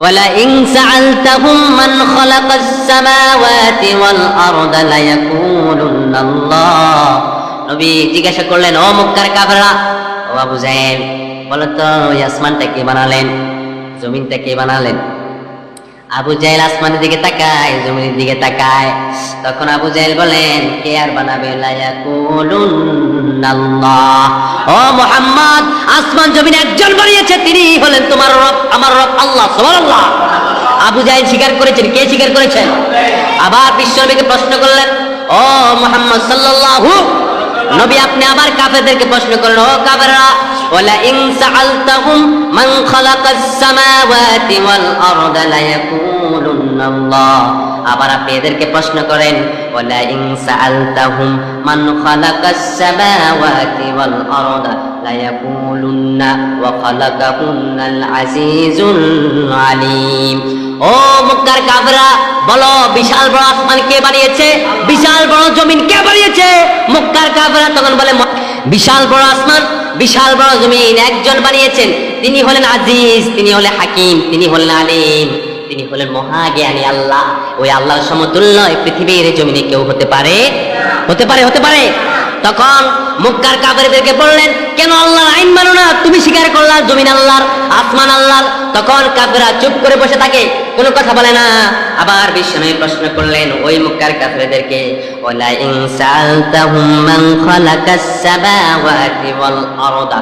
ولئن سألتهم من خلق السماوات والأرض ليقولن الله নবী জিজ্ঞাসা করলেন ও মক্কার কাফেররা ও আবু জাহেল বলো তো ওই আসমানটা কে বানালেন জমিনটা কে বানালেন আবু জাহেল আসমানের দিকে তাকায়, জমিনের দিকে তাকায়। তখন আবু জাহেল বলেন, কে আর বানাবে? ও মুহাম্মদ, আসমান জমিন একজন বানিয়েছে, তিনি হলেন তোমার রব, আমার রব আল্লাহ, সুবহানাল্লাহ। আবু জাহেল স্বীকার করেছেন, কে স্বীকার করেছেন? আবার বিশ্বনবীকে প্রশ্ন করলেন, ও মুহাম্মদ সাল্লাল্লাহু নবী, আপনি আবার কাফেরদেরকে প্রশ্ন করলেন, ও কাফেররা ওয়ালা ইন সাআলতাহুম মান খালাকাস সামাওয়াতি ওয়াল আবার আপনি এদেরকে প্রশ্ন করেন ওয়ালা ও মক্কার কাফেররা, বলো, বিশাল বড় আসমান কে বানিয়েছে? বিশাল বড় জমিন কে বানিয়েছে? মক্কার কাফেররা তখন বলে বিশাল বড় আসমান, বিশাল বড় জমিন একজন বানিয়েছেন। তিনি হলেন আজিজ, তিনি হলেন হাকিম, তিনি হলেন আলিম। তিনি হলেন মহাজ্ঞানী আল্লাহ। ওই আল্লাহর সমতুল্য এই পৃথিবীর জমিনে কেউ হতে পারে? হতে পারে হতে পারে। তখন মুক্কার কাবেরদেরকে বললেন, কেন আল্লাহর আইন মানো না? তুমি স্বীকার করলা জমিন আল্লাহর, আসমান আল্লাহর। তখন কাবেরা চুপ করে বসে থাকে। কোনো কথা বলে না। আবার বিষ্ণু প্রশ্ন করলেন, ওই মুক্কার কাফেরদেরকে, ওলা ইন সালতাহুম মান খালাকাস সামাওয়াতি ওয়াল আরদা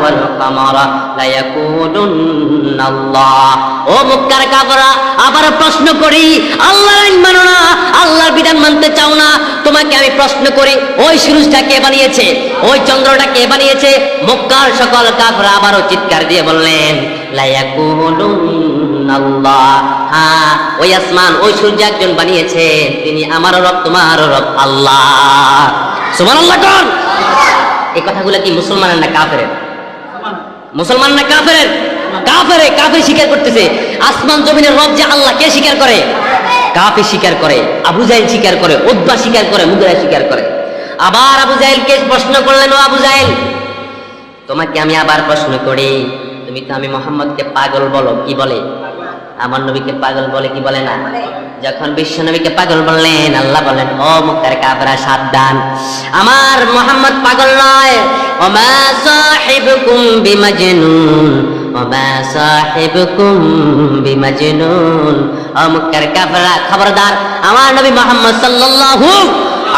ওয়াল কামারা লা ইয়াকুলুন্না আল্লাহ ও মুক্কার কাফেরা আবার প্রশ্ন করি, আল্লাহর আইন মানো না, আল্লাহর বিধান মানতে চাও না। তোমাকে আমি প্রশ্ন করি, ওই সুরুজটা কে বানিয়েছে? ওই চন্দ্রটা কে বানিয়েছে? মক্কার সকল কাফরা আবারও চিৎকার দিয়ে বললেন লায়াকুলুন্নাল্লাহ হ্যাঁ ওই আসমান, ওই সূর্য একজন বানিয়েছে, তিনি আমারও রব, তোমারও রব আল্লাহ। সুবহানাল্লাহ কোন এই কথাগুলো কি মুসলমানের না কাফেরের? মুসলমান না কাফের কাফেরে, কাফের স্বীকার করতেছে, আসমান জমিনের রব যে আল্লাহ, কে স্বীকার করে? কাফে স্বীকার করে, আবু জাহেল স্বীকার করে উদ্বা স্বীকার করে মুগরা স্বীকার করে। আবার আবু জাহেলকে প্রশ্ন করলেন, ও আবু জাহেল, তোমাকে আমি আবার প্রশ্ন করি তুমি তো আমি মোহাম্মদকে পাগল বলো, কি বলে? আমার নবীকে পাগল বলে, কি বলে না? যখন বিশ্ব নবীকে পাগল বললেন, আল্লাহ বলেন ও মুক্তার কাবরা সাবধান। আমার মোহাম্মদ পাগল নয়। ওমা সাহিবুকুম বিমাজনুন, ওমা সাহিবুকুম বিমাজনুন। ও মুক্তার কাবরা খবরদার। আমার নবী মোহাম্মদ সাল্লাল্লাহু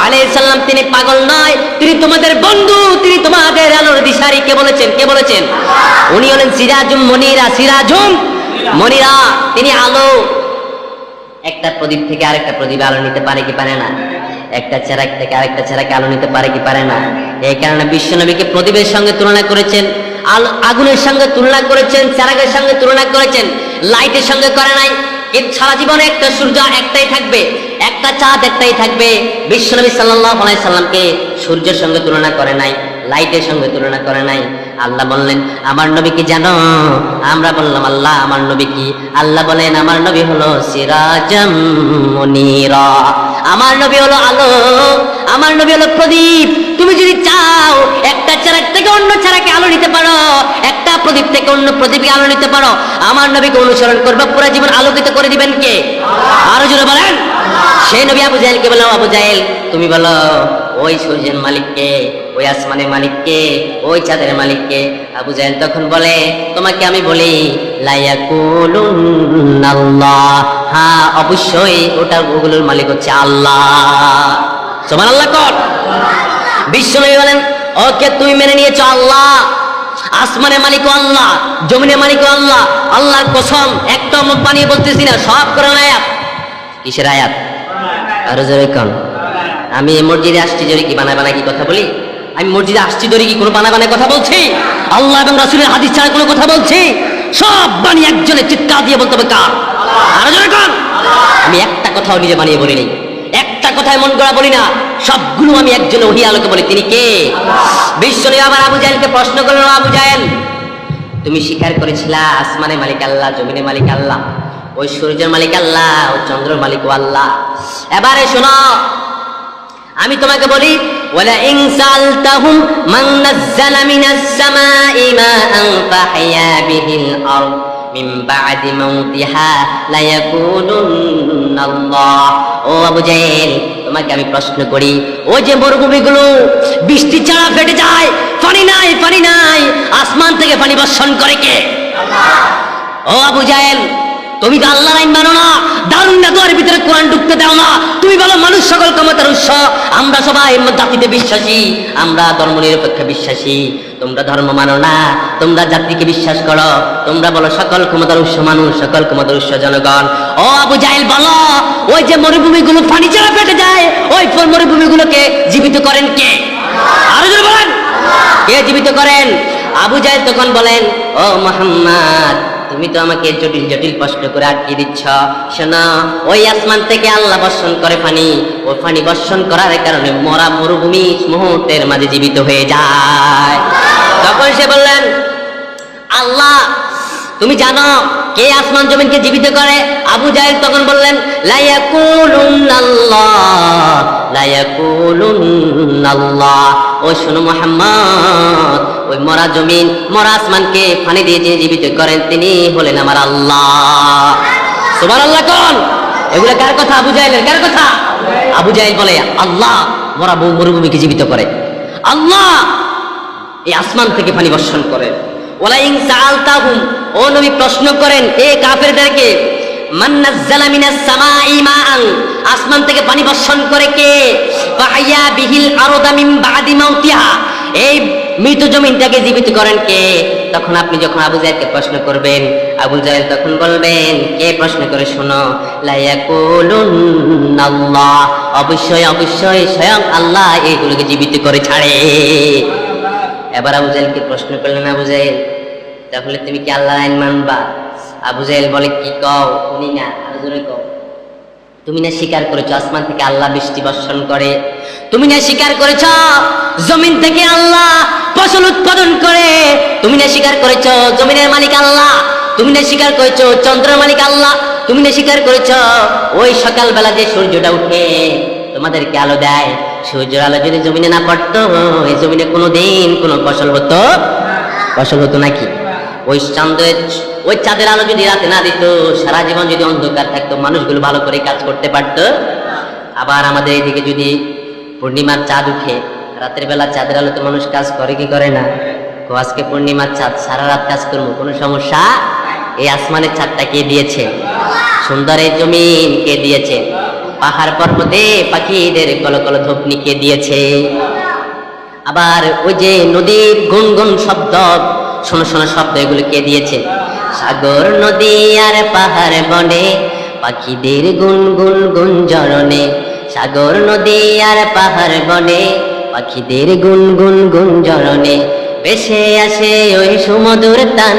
আলাইহিস সালাম, তিনি পাগল নয়, তিনি তোমাদের বন্ধু, তিনি তোমাদের আলোর দিশারি। কে বলেছেন? কে বলেছেন? উনি হলেন সিরাজুম মনিরা সিরাজুম মনিরা। তিনি আলো। একটা প্রদীপ থেকে আরেকটা প্রদীপ আলো নিতে পারে কি পারে না? একটা চেরাক থেকে আরেকটা চেরাকে আলো নিতে পারে কি পারে না? এই কারণে বিশ্বনবীকে প্রদীপের সঙ্গে তুলনা করেছেন, আলো আগুনের সঙ্গে তুলনা করেছেন চেরাকের সঙ্গে তুলনা করেছেন। লাইটের সঙ্গে করে নাই। এর সারা জীবনে একটা সূর্য একটাই থাকবে। একটা চাঁদ একটাই থাকবে। বিশ্বনবী আলাইহি সাল্লামকে সূর্যের সঙ্গে তুলনা করে নাই, লাইটের সঙ্গে তুলনা করে নাই। আল্লাহ বললেন, আমার নবী কি জানো? আমরা বললাম, আল্লাহ, আমার নবী কি? আল্লাহ বলেন, আমার নবী হলো সিরাজাম মুনিরা। আমার নবী হলো আলো, আমার নবী হলো প্রদীপ। তুমি যদি চাও একটা চারাক থেকে অন্য চারাকে আলো নিতে পারো, একটা প্রদীপ থেকে অন্য প্রদীপকে আলো নিতে পারো, আমার নবীকে অনুসরণ করবে, পুরো জীবন আলোকিত করে দিবেন কে? আরও জোরে বলেন। সেই নবী আবু জাহেলকে বললাম, আবু জাহেল, তুমি বলো, ওই সূর্যের মালিককে, ওই আসমানের মালিককে, ওই চাঁদের মালিককে আবু জাহেল তখন বলে, তোমাকে আমি বলি, লায়াকুলুন্নাল্লাহ। হ্যাঁ অবশ্যই ওটা ওগুলোর মালিক হচ্ছে আল্লাহ। সমান আল্লাহ কর বিশ্বনবী বলেন, ওকে তুমি মেনে নিয়েছো আল্লাহ। আসমানের মালিক আল্লাহ, জমিনের মালিক আল্লাহ। আল্লাহ কসম, একটা মুখ বানিয়ে বলতেছি না, সব কোরআন আয়াত। কিসের আয়াত? আরও জোরে কন। আমি মসজিদে আসছি জোরে কি বানায় বানায় কি কথা বলি? আমি মসজিদে আসছি জোরে কি কোনো বানা বানায় কথা বলছি? আল্লাহ এবং রাসুলের হাদিস ছাড়া কোনো কথা বলছি? সব বাণী একজনে চিৎকার দিয়ে বলতে হবে কার? আরও জোরে কন। আমি একটা কথাও নিজে বানিয়ে বলি নাই একটা কথায় মন করা বলি না। সবগুলো আমি একজন ওহি আলোকে বলি। তিনি কে? বিশ্বনী আবার আবু জাহেলকে প্রশ্ন করলেন, "ও আবু জাহেল, তুমি স্বীকার করেছিলা আসমানের মালিক আল্লাহ জমিনে মালিক আল্লাহ। ওই সূর্যের মালিক আল্লাহ ওই চন্দ্রের মালিক আল্লাহ। এবারে শোনো আমি তোমাকে বলি ওয়ালা ইন সালতাহুম মান নাযালা মিনাস সামাই মাআন ফাহিয়া বিহিল আরদ মিন বাদি মাউতিহা লা ইয়াকুলুন আল্লাহ ও আবু জাহেল তোমাকে আমি প্রশ্ন করি ও যে মরুভূমিগুলো বৃষ্টি ছাড়া ফেটে যায় পানি নাই পানি নাই আসমান থেকে পানি বর্ষণ করে কে? ও আবু জাহেল তুমি তো আল্লাহর আইন মানো না। দারুণ না তোমার ভিতরে কোরআন ঢুকতে দাও না। তুমি বলো, মানুষ সকল ক্ষমতার উৎস। আমরা সবাই জাতিতে বিশ্বাসী। আমরা ধর্ম নিরপেক্ষ বিশ্বাসী। তোমরা ধর্ম মানো না। তোমরা জাতিকে বিশ্বাস করো। তোমরা বলো, সকল ক্ষমতার উৎস মানুষ, সকল ক্ষমতার উৎস জনগণ। ও আবু জাহেল, বলো, ওই যে মরুভূমিগুলো পানি ছাড়া পেটে যায়, ওই মরুভূমিগুলোকে জীবিত করেন কে? আরও বলেন। কে জীবিত করেন? আবু জাহেল তখন বলেন, ও মোহাম্মদ তুমি তো আমাকে জটিল জটিল প্রশ্ন করে আটকে দিচ্ছ। শোনো, ওই আসমান থেকে আল্লাহ বর্ষণ করে পানি ও পানি বর্ষণ করার কারণে মরা মরুভূমি মুহূর্তের মাঝে জীবিত হয়ে যায়। তখন সে বললেন, আল্লাহ, তুমি জানো কে আসমান জমিনকে জীবিত করে? আবু জাহেল তখন বললেন, লায়াকুলুন্নাল্লাহ লায়াকুলুন্নাল্লাহ। ও শোনো মোহাম্মদ ওই মরা জমিন, মরা আসমানকে পানি দিয়ে যে জীবিত করেন তিনি হলেন আমার আল্লাহ। সুবার আল্লাহ কোন? এগুলো কার কথা? আবু জাহেলের কার কথা? আবু জাহেল বলে, আল্লাহ মরা মরুভূমিকে জীবিত করে। আল্লাহ এই আসমান থেকে পানি বর্ষণ করেন। ওলাইং সাআলতাহুম, ও নবী প্রশ্ন করেন, এ কাফেরদেরকে, মান নাযালা মিনাস সামাই মাআন? আসমান থেকে পানি বর্ষণ করে কে? ফাহিয়া বিহিল আরদা বাদি মাউতিহা। এই মৃত জমিনটাকে জীবিত করেন কে? তখন আপনি যখন আবু জাহেলকে প্রশ্ন করবেন, আবু জাহেল তখন বলবেন, কে প্রশ্ন করে শোনো? আল্লাহ অবশ্যই অবশ্যই, স্বয়ং আল্লাহ এইগুলোকে জীবিত করে ছাড়ে। এবার আবু জাহেলকে প্রশ্ন করলেন, আবু জাহেল তাহলে তুমি কি আল্লাহ আইন মানবা? আবু জাহেল বলে, কি কও? শুনি না, আরও জোরে কও। তুমি না স্বীকার করেছ, আসমান থেকে আল্লাহ বৃষ্টি বর্ষণ করে তুমি না স্বীকার করেছ, জমিন থেকে আল্লাহ ফসল উৎপাদন করে। তুমি না স্বীকার করেছ, জমিনের মালিক আল্লাহ। তুমি না স্বীকার করেছ, চন্দ্রের মালিক আল্লাহ। তুমি না স্বীকার করেছ, ওই সকালবেলা যে সূর্যটা উঠে, তোমাদেরকে আলো দেয়। সূর্যের আলো যদি জমিনে না পড়তো, এই জমিনে কোনো দিন কোনো ফসল হতো ফসল হতো নাকি? ওই চাঁদের ওই চাঁদের আলো যদি রাতে না দিত, সারা জীবন যদি অন্ধকার থাকতো, মানুষগুলো ভালো করে কাজ করতে পারতো। আবার আমাদের এদিকে যদি পূর্ণিমার চাঁদ উঠে, রাতের বেলা চাঁদের আলোতে মানুষ কাজ করে কি করে না? আজকে পূর্ণিমার চাঁদ, সারা রাত কাজ করব, কোনো সমস্যা? এই আসমানের চাঁদটা কে দিয়েছে? সুন্দর এই জমিন কে দিয়েছে? পাহাড় পর্বতে পাখিদের কলকল ধপনি কে দিয়েছে? আবার ওই যে নদীর গুনগুন শব্দ, শোনো শোনো শব্দ এগুলো কে দিয়েছে? সাগর, নদী আর পাহাড় বনে পাখিদের গুন গুন গুন জরনে সাগর নদী আর পাহাড় বনে পাখিদের গুন গুন গুন জরনে বেশে আসে ওই সুমধুর তান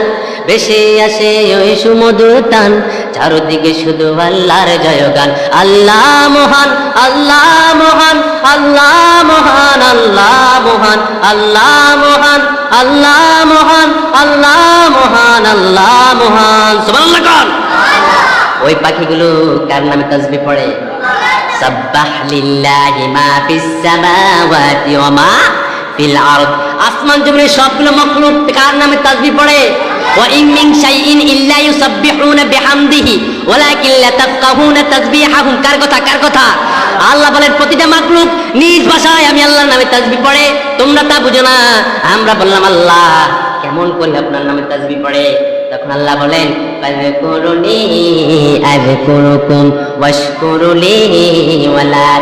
বেশে আসে ওই সুমধুর তান। চারদিকে শুধু আল্লাহর জয়গান। আল্লাহ মহান আল্লাহ মহান আল্লাহ মহান আল্লাহ মহান আল্লাহ মহান আল্লাহ মহান আল্লাহ মহান আল্লাহ মহান। সুবহানাল্লাহ ওই পাখিগুলো কার নামে তাসবিহ পড়ে? সাব্বাহ লিল্লাহি মা ফিস সামাওয়াতি ওয়া মা ফিল আরদ। আসমান জমিনের সবগুলো মখলুক কার নামে তাসবিহ পড়ে? ওয়া ইন মিন শাইইন ইল্লা ইউসাব্বিহুনা বিহামদিহি, ওয়ালাকিন লা তাফকাহুনা তাসবিহাহুম কার কথা? কার কথা? আল্লাহ বলেন, প্রতিটা মাখলুক নিজ ভাষায় আমি আল্লাহর নামে তাসবিহ পড়ে। তোমরা তা বুঝো না। আমরা বললাম, আল্লাহ, কেমন করে আপনার নামে তাসবিহ পড়ে? তখন আল্লাহ বলেন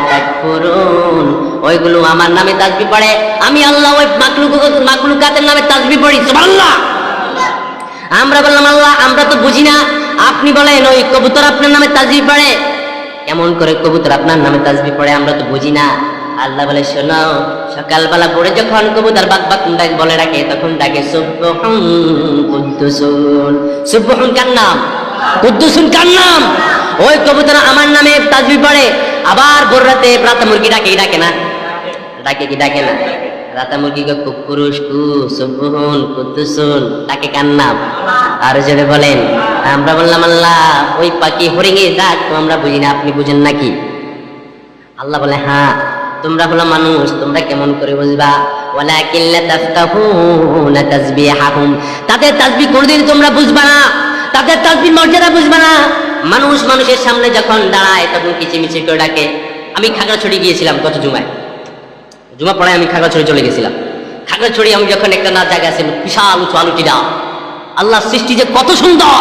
তাকফুরুন। ওইগুলো আমার নামে তাজবি পড়ে, আমি আল্লাহ ওই মাকলুক মাকলুকাতের নামে তাজবি পড়ি, সুবহানাল্লাহ। আমরা বললাম, আল্লাহ, আমরা তো বুঝি না। আপনি বলেন, ওই কবুতর আপনার নামে তাজবি পড়ে? এমন করে কবুতর আপনার নামে তাজবি পড়ে, আমরা তো বুঝি না। আল্লাহ বলে, শোনো, সকালবেলা পড়ে যখন কবুতর বাক বাক ডাক বলে ডাকে, তখন ডাকে, সুবহুন কুদ্দুসুন। সুবহুন কার নাম? কুদ্দুসুন কার নাম? ওই কবুতর আমার নামে তাজবি পড়ে, আবার ভোর রাতে প্রাত মুরগি ডাকে ডাকে না? ডাকে কি, ডাকে না? রাতা মুরগিকে কুকুরুস কু সুবহুন কুদ্দুসুন। ডাকে কার নাম? আর যদি বলেন, আমরা বললাম, আল্লাহ, ওই পাখি হরিঙে ডাক তো আমরা বুঝি না, আপনি বুঝেন নাকি? আল্লাহ বলে হ্যাঁ। তোমরা হলো মানুষ, তোমরা কেমন করে বুঝবা? তাদের তাসবিহ কোনদিন তোমরা বুঝবা না। তাদের তাসবির মর্যাদা বুঝবে না। মানুষ মানুষের সামনে যখন দাঁড়ায়, তখন কিচিমিচি করে ডাকে। আমি খাগড়াছড়ি গিয়েছিলাম গত জুমায়। জুমা পড়ায় আমি খাগড়াছড়ি চলে গেছিলাম। খাগড়াছড়ি আমি যখন একটা না জায়গা আছে, বিশাল উঁচু আলুটিরা আল্লাহ সৃষ্টি যে কত সুন্দর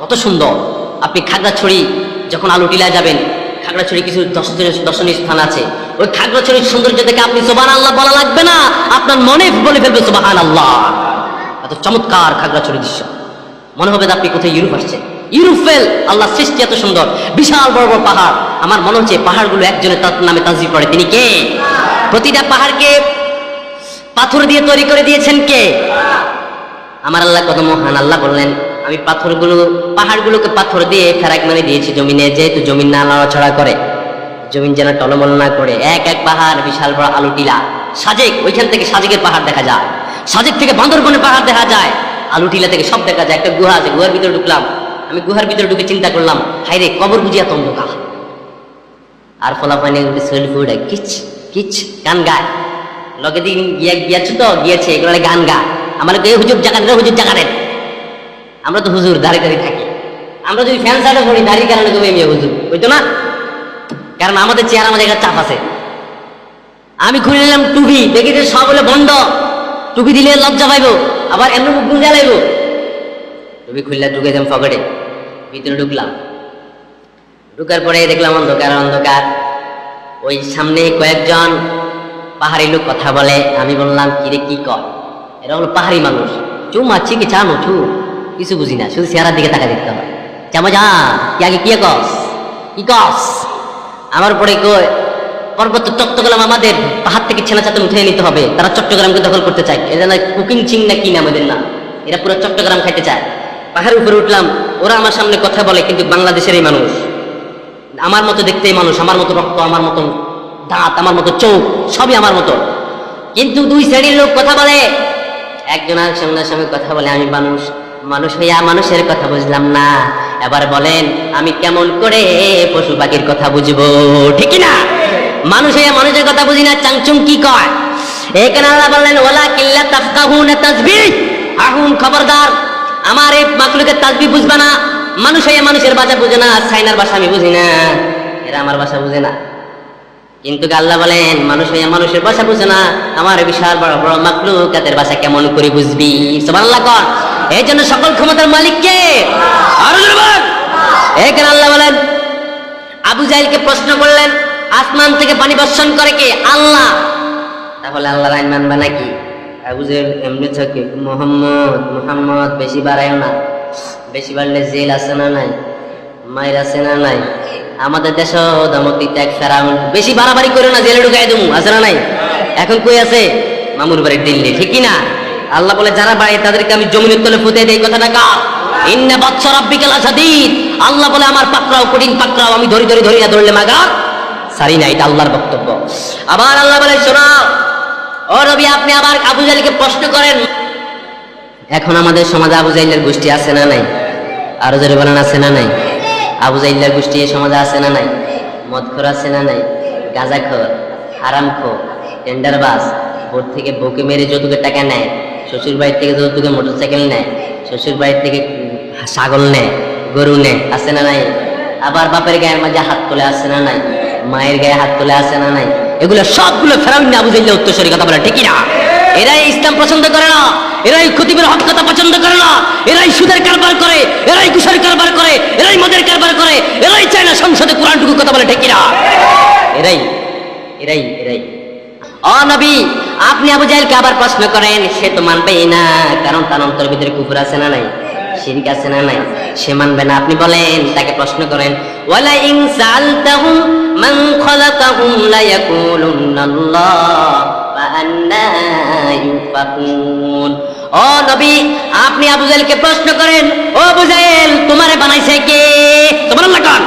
কত সুন্দর। আপনি খাগড়াছড়ি যখন আলুটিলায় যাবেন খাগড়াছড়ি কিছু দর্শনীয় স্থান আছে। ওই খাগড়াছড়ির সৌন্দর্য দেখে আপনি সোবান আল্লাহ বলা লাগবে না। আপনার মনে বলে ফেলবে সোবাহান আল্লাহ এত চমৎকার খাগড়াছড়ি দৃশ্য। মনে হবে আপনি কোথায় ইউরোপ আসছেন। ইউরোপ ফেল আল্লাহ সৃষ্টি এত সুন্দর। বিশাল বড় বড় পাহাড়। আমার মনে হচ্ছে পাহাড়গুলো একজনের তার নামে তাজি পড়ে তিনি কে? প্রতিটা পাহাড়কে পাথর দিয়ে তৈরি করে দিয়েছেন কে? আমার আল্লাহ কত মহান। আল্লাহ বললেন আমি পাথরগুলো, পাহাড়গুলোকে পাথর দিয়ে ফেরাক মানে দিয়েছি জমিনে, যেহেতু জমিন না নড়াচড়া করে। জমিন যেন টলমল না করে। এক এক পাহাড়, বিশাল বড় আলু টিলা। সাজেক, ওইখান থেকে সাজেকের পাহাড় দেখা যায়। সাজেক থেকে বান্দরবনের পাহাড় দেখা যায়। আলু টিলা থেকে সব দেখা যায়। একটা গুহা আছে, গুহার ভিতরে ঢুকলাম। আমি গুহার ভিতরে ঢুকে চিন্তা করলাম হাইরে কবর বুঝিয়া তন্দকা আর ফলাফানি সেলফি উঠে কিচ কিচ, গান গায় লগে দিন গিয়া গিয়াছো তো? গিয়েছে এগুলো গান গা। আমার হুজুর জায়গা দেন হুজুর জায়গা দেন আমরা তো হুজুর দাঁড়িয়ে দাঁড়িয়ে থাকি। আমরা যদি ফ্যান সাইডে পড়ি দাঁড়িয়ে কারণে তুমি এমনি হুজুর? বুঝতো না? কারণ আমাদের চেয়ার আমাদের একটা চাপ আছে। আমি খুলে নিলাম টুপি, দেখি যে সব বলে বন্ধ। টুপি দিলে লজ্জা পাইব, আবার এমনি মুখ গুঁজা লাগবো টুপি খুললে ঢুকে দিলাম পকেটে, ভিতরে ঢুকলাম। ঢুকার পরে দেখলাম অন্ধকার অন্ধকার। ওই সামনে কয়েকজন পাহাড়ি লোক কথা বলে। আমি বললাম, কিরে, কি কর? এরা হলো পাহাড়ি মানুষ। চু মাছি কি চানো চু কিছু বুঝি না, শুধু চেহারার দিকে তাকা দেখতে হবে। চামা যা কি আগে কি কস? কি কস? আমার পরে কই? পর্বত চট্টগ্রাম আমাদের, পাহাড় থেকে ছেনা চাতন উঠে নিতে হবে। তারা চট্টগ্রামকে দখল করতে চায়। এরা না কুকিং চিং না কি না আমাদের না এরা পুরো চট্টগ্রাম খাইতে চায়। পাহাড়ের উপরে উঠলাম, ওরা আমার সামনে কথা বলে, কিন্তু বাংলাদেশেরই মানুষ। আমার মতো দেখতে এই মানুষ, আমার মতো রক্ত, আমার মতো দাঁত, আমার মতো চোখ, সবই আমার মতো। কিন্তু দুই শ্রেণির লোক কথা বলে। একজন সঙ্গে সঙ্গে কথা বলে, আমি মানুষ। মানুষ হইয়া মানুষের কথা বুঝলাম না। এবার বলেন, আমি কেমন করে পশু পাখির কথা বুঝব? ঠিক না মানুষ হইয়া মানুষের কথা বুঝি না, চাংচুং কি কয়? এখানে আল্লাহ বললেন ওলা কিল্লা তাফকাহুন তাসবিহ আহুন, খবরদার, আমার এই মাকলুকের তাসবিহ বুঝবা না। মানুষ হইয়া মানুষের ভাষা বুঝে না, সাইনার ভাষা আমি বুঝি না। এরা আমার ভাষা বুঝে না। কিন্তু আল্লাহ বলেন, মানুষ হইয়া মানুষের ভাষা বুঝে না। আমার বিশাল বড় বড় মাকলুকাতের ভাষা কেমন করে বুঝবি? সুবহানাল্লাহ কর। এই জন্য সকল ক্ষমতার মালিক কে? আরও জোরে বল। এখানে আল্লাহ বলেন? আবু জাইলকে প্রশ্ন করলেন, আসমান থেকে পানি বর্ষণ করে কে? আল্লাহ। তাহলে আল্লাহর আইন মানবা নাকি? আবু জাইল এমনি থাকে মোহাম্মদ মোহাম্মদ, বেশি বাড়ায়ও না। বেশি বাড়লে জেল আছে না নাই? মায়ের আছে না নাই? আমাদের দেশ দমতি ত্যাগ ফেরাউন, বেশি বাড়াবাড়ি করে না, জেলে ঢুকাই দেবো। আছে না নাই? এখন কই আছে? মামুর বাড়ির দিল্লি, ঠিক না? আল্লাহ বলে, যারা বাড়ি, তাদেরকে আমি জমিনের তলে ফুটে দেই। কথাটা কা ইন্না বাচ্চা রাব্বিকাল আসাদিদ আল্লাহ বলে, আমার পাকড়াও কঠিন পাকড়াও, আমি ধরি ধরি ধরিয়া ধরলে মাগা সারি না, এটা আল্লাহর বক্তব্য। আবার আল্লাহ বলে, শোনো, ও রবি, আপনি আবার আবু জালিকে প্রশ্ন করেন। এখন আমাদের সমাজে আবু জাইলের গোষ্ঠী আছে না নাই? আরও জোরে বলেন, আছে না নাই? আবু জাইলের গোষ্ঠী এই সমাজে আছে না নাই? মদখোর আছে না নাই? গাঁজাখোর, হারামখোর, টেন্ডারবাজ বোর্ড থেকে বউকে মেরে যৌতুকের টাকা নেয়। শ্বশুর বাড়ির থেকে যৌতুকে মোটরসাইকেল নেয়, শ্বশুর বাড়ির থেকে ছাগল নেয়, গরু নেয়, আছে না নাই? আবার বাপের গায়ের মাঝে হাত তোলে, আছে না নাই? মায়ের গায়ে হাত তোলে, আছে না নাই? এগুলো সবগুলো ফেরাউন আবু জাইলের উত্তরসরি কথা বলে, ঠিকই না? এরাই ইসলাম পছন্দ করে না, এরাই খতিবের হক কথা পছন্দ করে না, এরাই সুদের কারবার করে, এরাই কুশার কারবার করে, এরাই মদের কারবার করে, এরাই চায় না সংসদে কোরআনটুকু কথা বলে ঠিক না? এরাই এরাই এরাই। ও নবী, আপনি আবু জাহেলকে আবার প্রশ্ন করেন, সে তো মানবেই না, কারণ তার অন্তর ভিতরে কুকুর আছে না নাই, শিরিক আছে না নাই, সে মানবে না। আপনি বলেন, তাকে প্রশ্ন করেন ওয়ালা ইন সালতাহুম মান খালাকাহুম লা ফাআন্না ইউফাকুন। ও নবী, আপনি আবু জাহেলকে প্রশ্ন করেন, ও আবু জাহেল, তোমারে বানাইছে কে? সুবহানাল্লাহ কান।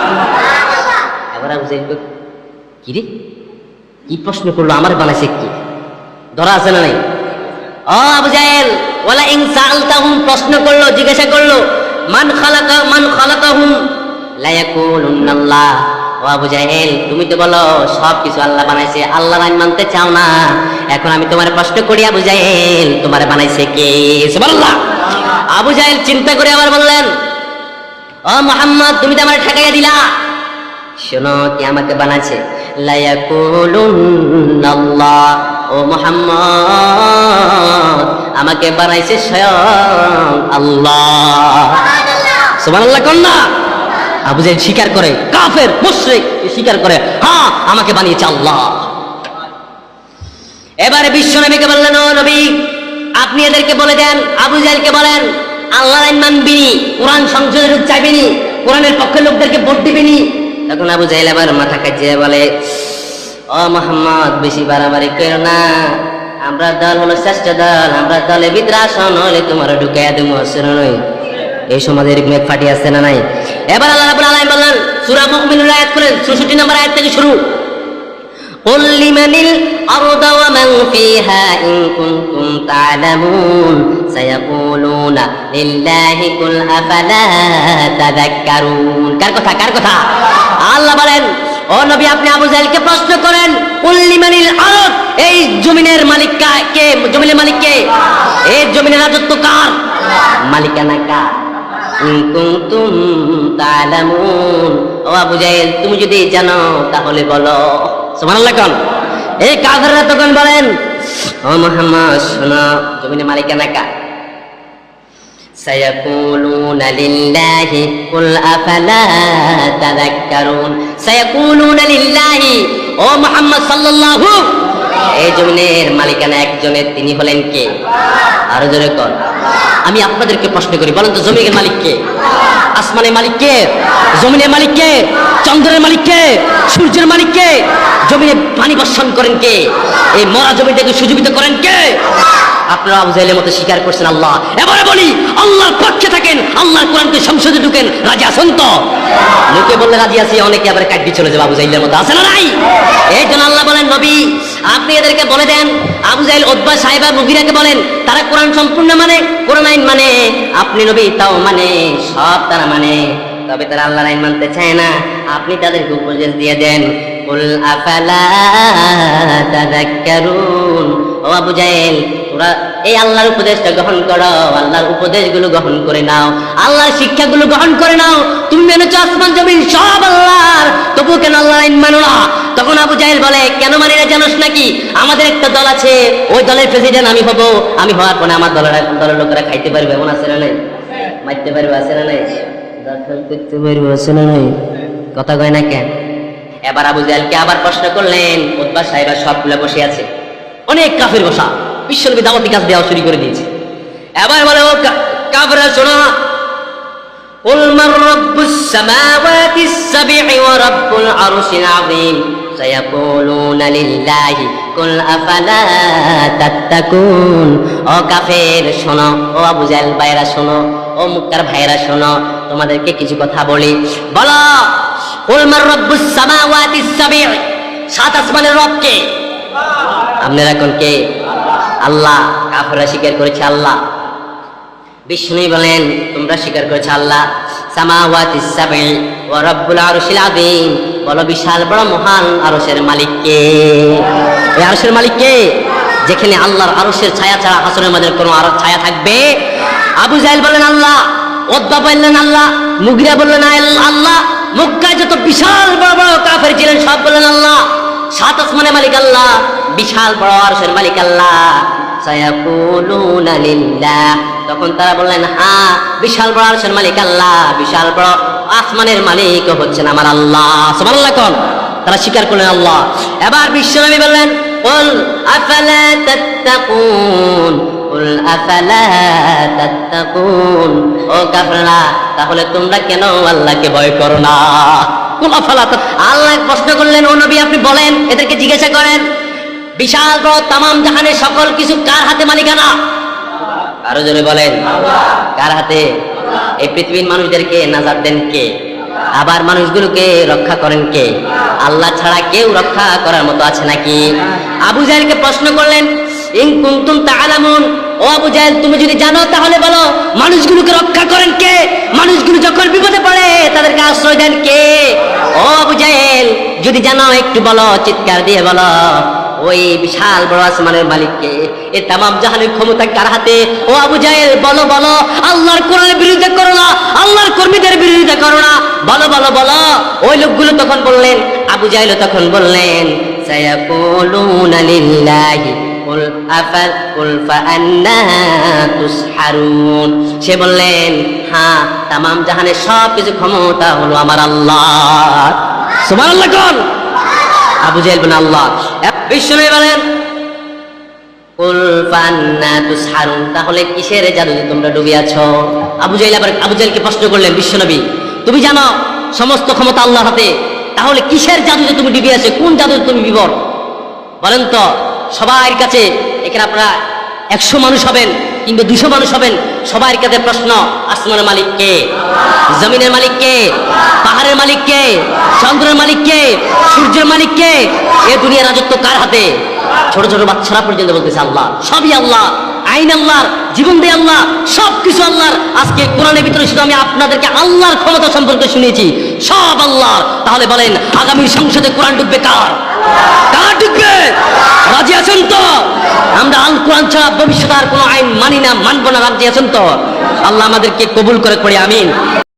এবার আবু জাহেল কি রে? কি প্রশ্ন করল? আমার বানাইছে কি? ধরা আছে না নাই? ও আবু জাহেল, ওয়ালা ইন সালতাহুম প্রশ্ন করল, জিজ্ঞাসা করল, মান খালাকা, মান খালাকাহুম? লা ইয়াকুলুন্নাল্লাহ। ও আবু জাহেল, তুমি তো বলো সব কিছু আল্লাহ বানাইছে। আল্লাহ আইন মানতে চাও না। এখন আমি তোমার প্রশ্ন করি, আবু জাহেল, তোমার বানাইছে কে? সুবহানাল্লাহ। আবু জাহেল চিন্তা করে আবার বললেন, ও মোহাম্মদ, তুমি তো আমার ঠেকাইয়া দিলা। শোনো কে আমাকে বানাচ্ছে লায়াকুলুন্নাল্লাহ ও মোহাম্মদ আমাকে বানাইছে স্বয়ং আল্লাহ। সুবহানাল্লাহ। আবু জাহেল স্বীকার করে কাফের মুশরিক স্বীকার করে হ্যাঁ আমাকে বানিয়েছে আল্লাহ। এবারে বিশ্ব নবীকে বললেন ও নবী আপনি এদেরকে বলে দেন আবু জাহেলকে বলেন আল্লাহ মানবিনি কোরআন সংশোধনের চাইবেনি কোরআনের পক্ষের লোকদেরকে ভোট দিবেনি তখন আবু জাহেল আবার মাথা কাজিয়ে বলে ও মোহাম্মদ বেশি বাড়াবাড়ি করো না আমরা দল হলো শ্রেষ্ঠ দল আমরা দলে বিদ্রাসন হলে তোমার ঢুকাইয়া দেবো নয় এই সমাজের মেঘ ফাটি আসছে না নাই এবার আল্লাহ রাব্বুল আলামিন বললেন সূরা মুমিনুর আয়াত করেন 64 নম্বর আয়াত থেকে শুরু قل لمن الأرض ومن فيها إن كنتم تعلمون سيقولون لله قل أفلا تذكرون কার কথা কার কথা আল্লাহ বলেন ও নবী আপনি আবু জাহেলকে প্রশ্ন করেন কুল লিমানিল আরদ এই জমিনের মালিক কা- কে জমিনের মালিক কে এই জমিনের রাজত্ব কার মালিকানা কার ইন কুনতুম তা'লামুন ও আবু জাহেল তুমি যদি জানো তাহলে বলো সুবহানাল্লাহ কোন এই কাফেররা তখন বলেন ও মুহাম্মদ শোনো জমিনের মালিকানা কার سيقولون لله قل أفلا تذكرون سيقولون لله ও মোহাম্মদ সাল্লাল্লাহু এই জমিনের মালিকানা একজনের তিনি হলেন কে আরো জোরে কর আমি আপনাদেরকে প্রশ্ন করি বলেন তো জমিনের মালিক কে আসমানের মালিক কে? জমিনের মালিক কে? চন্দ্রের মালিক কে? সূর্যের মালিক কে? জমিনে পানি বর্ষণ করেন কে? এই মরা জমিটাকে সুজীবিত করেন কে? আপনারা আবু মতো স্বীকার করছেন আল্লাহ। এবারে বলি, আল্লাহর পক্ষে থাকেন, আল্লাহর কোরআনকে সংসদে ঢুকেন, রাজি আছেন তো? লোকে বললে রাজি আছি, অনেকে আবার কাটবি চলে যাবে আবু জাহিলের মতো। আছে না নাই? এই জন্য আল্লাহ বলেন, নবী, আপনি এদেরকে বলে দেন আবু জাইল ওদ্বা সাহেবা মুগিরাকে বলেন, তারা কোরআন সম্পূর্ণ মানে কোরআন আইন মানে। আপনি নবী, তাও মানে সব তারা মানে। তবে তারা আল্লাহর আইন মানতে চায় না। আপনি তাদেরকে উপদেশ দিয়ে দেন। কুল আফালা তাযাক্কারুন? ও আবু জাইল তোরা এই আল্লাহর উপদেশটা গ্রহণ করো, আল্লাহর উপদেশগুলো গ্রহণ করে নাও। আল্লাহর শিক্ষাগুলো গ্রহণ করে নাও। তুমি মেনেছো আসমান, জমিন, সব আল্লাহর। তবু কেন আল্লাহ মানো না? তখন আবু জাহেল বলে, কেন মানি না জানোস নাকি? আমাদের একটা দল আছে, ওই দলের প্রেসিডেন্ট আমি হব। আমি হওয়ার পরে আমার দলের দলের লোকেরা খাইতে পারবে, এমন আছে না নাই? মারতে পারবে, আছে না নাই? করতে পারবে, আছে না নাই? কথা কয় না কেন? এবার আবু জাহেলকে আবার প্রশ্ন করলেন উদ্বা সাহেবা সবগুলো বসে আছে। অনেক কাফের বসা। বিশ্বনবী দাওয়াতি কাজ দেওয়া শুরু করে দিয়েছে এবার বলে ও কা- কাফেররা শোনো قل من رب السماوات السبع ورب العرش العظيم سيقولون لله قل أفلا تتقون ও কাফের শোনো ও আবু জাহেল ভাইরা শোনো ও মুক্কার ভাইরা শোনো তোমাদেরকে কিছু কথা বলি বলো قل من رب السماوات السبع সাত আসমানের রব কে আপনারা এখন কে আল্লাহ, কাফেররা স্বীকার করেছে আল্লাহ। বিষ্ণু বলেন, তোমরা স্বীকার করেছ আল্লাহ। সামাওয়াতি সাবঈ ওয়া রাব্বুল আরশিল আযীম। বলো, বিশাল, বড়, মহান আরশের মালিক কে? এই আরশের মালিক কে? যেখানে আল্লাহর আরশের ছায়া ছাড়া হাসনের মাঝে কোনো আর ছায়া থাকবে? আবু জাহেল বললেন, আল্লাহ। ওদ্বা বললেন, আল্লাহ। মুগিরা বললেন আল- আল্লাহ। মক্কায় যত বিশাল, বড় বড় কাফের ছিলেন, সব বললেন, আল্লাহ। সাত আসমানের মালিক আল্লাহ বিশাল বড় আরশের মালিক আল্লাহ সায়াকুলুনা লিল্লাহ তখন তারা বললেন হ্যাঁ বিশাল বড় আরশের মালিক আল্লাহ বিশাল বড় আসমানের মালিক হচ্ছেন আমার আল্লাহ সুবহানাল্লাহ কোন তারা স্বীকার করলেন আল্লাহ এবার বিশ্বনবী বললেন قل أفلا تتقون قل أفلا تتقون ও কাফেররা তাহলে তোমরা কেন আল্লাহকে ভয় করো না কুল আফালা তাত- আল্লাহ প্রশ্ন করলেন, ও নবী, আপনি বলেন, এদেরকে জিজ্ঞাসা করেন, বিশাল বড় তামাম জাহানের সকল কিছু কার হাতে মালিকানা? আরও জোরে বলেন, কার হাতে? এই পৃথিবীর মানুষদেরকে নাজার দেন কে? আবার মানুষগুলোকে রক্ষা করেন কে? আল্লাহ ছাড়া কেউ রক্ষা করার মতো আছে নাকি? আবু জাহেলকে প্রশ্ন করলেন, ইন কুনতুম তাআলামুন? ও আবু জাহেল, তুমি যদি জানো, তাহলে বলো, মানুষগুলোকে রক্ষা করেন কে? মানুষগুলো যখন বিপদে পড়ে, তাদেরকে আশ্রয় দেন কে? ও আবু জাহেল, যদি জানো, একটু বলো, চিৎকার দিয়ে বলো, ওই বিশাল বড় আসমানের মালিককে, এ তামাম জাহানের ক্ষমতা কার হাতে? ও আবু জাহেল, বলো বলো, আল্লাহর কোরআনের বিরুদ্ধে করো না, আল্লাহর কর্মীদের বিরোধিতা বলো বলো বলো, ওই লোকগুলো তখন বললেন, আবু জাহেল তখন বললেন, সায়াকুলুনা লিল্লাহি কুল আফাল কুল তুসহারুন। সে বললেন হ্যাঁ তামাম জাহানের সব কিছু ক্ষমতা হলো আমার আল্লাহ সুবহানাল্লাহ কোন। আবু জাহেল বিন আল্লাহ। বিষ্ণু বলেন, কুল ফান্না তুসহারুন। তাহলে কিসের জাদুতে তোমরা ডুবে আছো? আবু জাহেল আবার, আবু জাহেলকে প্রশ্ন করলেন বিশ্বনবী তুমি জানো সমস্ত ক্ষমতা আল্লাহর হাতে? তাহলে কিসের জাদুতে তুমি ডুবে আছো? কোন জাদুতে তুমি বিবর? বলেন তো সবার কাছে এখানে আপনারা একশো মানুষ হবেন কিংবা দুশো মানুষ হবেন, সবার কাছে প্রশ্ন, আসমানের মালিক কে? জমিনের মালিক কে? পাহাড়ের মালিক কে? চন্দ্রের মালিক কে? সূর্যের মালিক কে? এ দুনিয়ার রাজত্ব কার হাতে? ছোট ছোট বাচ্চারা পর্যন্ত বলতেছে আল্লাহ। সবই আল্লাহ। আইন আল্লাহর, জীবন দিয়ে আল্লাহ। সব কিছু আল্লাহর। আজকে কোরআনের ভিতরে শুধু আমি আপনাদেরকে আল্লাহর ক্ষমতা সম্পর্কে শুনিয়েছি। সব আল্লাহ তাহলে বলেন আগামী সংসদে কোরআন ঢুকবে কার? কার ঢুকবে রাজি আছেন তো? আমরা আল কোরআন ছাড়া ভবিষ্যৎ আর কোনো আইন মানি না, মানবো না, রাজি আছেন তো? আল্লাহ আমাদেরকে কবুল করে পড়ে আমিন।